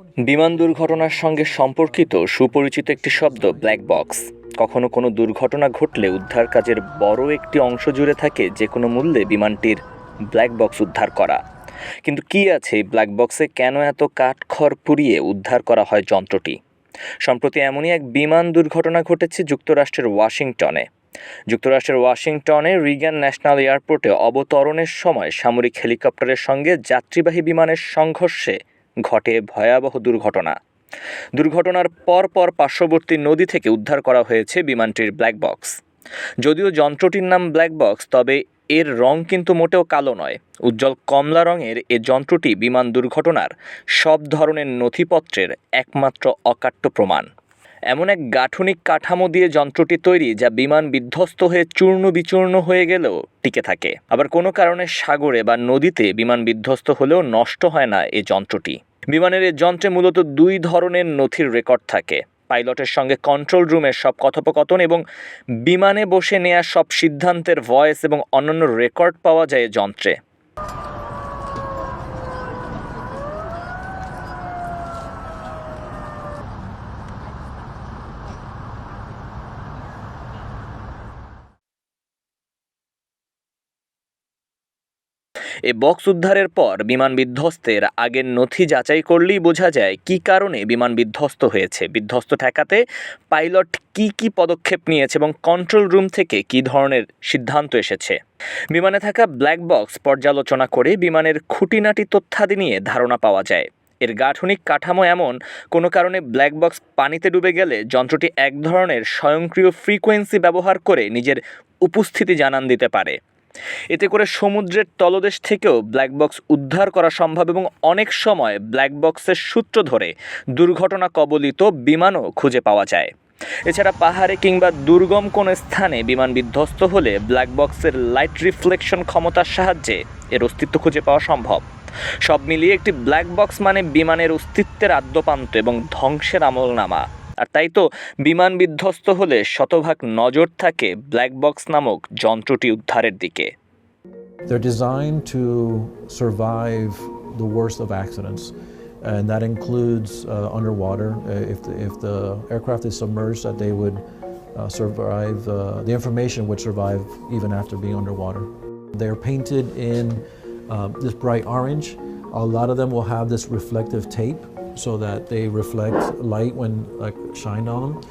বিমান দুর্ঘটনার সঙ্গে সম্পর্কিত সুপরিচিত একটি শব্দ ব্ল্যাক বক্স কখনো কোনো দুর্ঘটনা ঘটলে উদ্ধার কাজের বড় একটি অংশ জুড়ে থাকে যে কোনো মূল্যে বিমানটির ব্ল্যাক বক্স উদ্ধার করা। কিন্তু কী আছে এই ব্ল্যাক বক্সে কেন এত কাঠখড় পুড়িয়ে উদ্ধার করা হয় যন্ত্রটি? সম্প্রতি এমনই এক বিমান দুর্ঘটনা ঘটেছে যুক্তরাষ্ট্রের ওয়াশিংটনে। যুক্তরাষ্ট্রের ওয়াশিংটনে রিগ্যান ন্যাশনাল এয়ারপোর্টে অবতরণের সময় সামরিক হেলিকপ্টারের সঙ্গে যাত্রীবাহী বিমানের সংঘর্ষে ঘটে ভয়াবহ দুর্ঘটনা। দুর্ঘটনার পর পর পার্শ্ববর্তী নদী থেকে উদ্ধার করা হয়েছে বিমানটির ব্ল্যাক বক্স যদিও যন্ত্রটির নাম ব্ল্যাক বক্স তবে এর রং কিন্তু মোটেও কালো নয়। উজ্জ্বল কমলা রঙের এ যন্ত্রটি বিমান দুর্ঘটনার সব ধরনের নথিপত্রের একমাত্র অকাট্য প্রমাণ। এমন এক গাঠনিক কাঠামো দিয়ে যন্ত্রটি তৈরি যা বিমান বিধ্বস্ত হয়ে চূর্ণ বিচূর্ণ হয়ে গেলেও টিকে থাকে। আবার কোনো কারণে সাগরে বা নদীতে বিমান বিধ্বস্ত হলেও নষ্ট হয় না এই যন্ত্রটি। বিমানের এই যন্ত্রে মূলত দুই ধরনের নথির রেকর্ড থাকে। পাইলটের সঙ্গে কন্ট্রোল রুমের সব কথোপকথন এবং বিমানে বসে নেওয়া সব সিদ্ধান্তের ভয়েস এবং অন্যান্য রেকর্ড পাওয়া যায় যন্ত্রে। এ বক্স উদ্ধারের পর বিমান বিধ্বস্তের আগের নথি যাচাই করলেই বোঝা যায় কী কারণে বিমান বিধ্বস্ত হয়েছে। বিধ্বস্ত ঠেকাতে পাইলট কি কি পদক্ষেপ নিয়েছে এবং কন্ট্রোল রুম থেকে কী ধরনের সিদ্ধান্ত এসেছে। বিমানে থাকা ব্ল্যাক বক্স পর্যালোচনা করে বিমানের খুঁটিনাটি তথ্যাদি নিয়ে ধারণা পাওয়া যায়। এর গাঠনিক কাঠামো এমন, কোনো কারণে ব্ল্যাক বক্স পানিতে ডুবে গেলে যন্ত্রটি এক ধরনের স্বয়ংক্রিয় ফ্রিকোয়েন্সি ব্যবহার করে নিজের উপস্থিতি জানান দিতে পারে। এতে করে সমুদ্রের তলদেশ থেকেও ব্ল্যাক বক্স উদ্ধার করা সম্ভব এবং অনেক সময় ব্ল্যাক বক্সের সূত্র ধরে দুর্ঘটনা কবলিত বিমানও খুঁজে পাওয়া যায়। এছাড়া পাহাড়ে কিংবা দুর্গম কোনো স্থানে বিমান বিধ্বস্ত হলে ব্ল্যাক বক্সের লাইট রিফ্লেকশন ক্ষমতার সাহায্যে এর অস্তিত্ব খুঁজে পাওয়া সম্ভব। সব মিলিয়ে একটি ব্ল্যাক বক্স মানে বিমানের অস্তিত্বের আদ্যপান্ত এবং ধ্বংসের আমলনামা। আর তাই তো বিমান বিধ্বস্ত হলে শতভাগ নজর থাকে ব্ল্যাক বক্স নামক যন্ত্রটি উদ্ধারের দিকে They're designed to survive the worst of accidents, and that includes uh, underwater. Uh, if, the, if the aircraft is submerged, that they would uh, survive, uh, the information would survive even after being underwater. They're painted in uh, this bright orange. A lot of them will have this reflective tape so that they reflect light when like shined on them.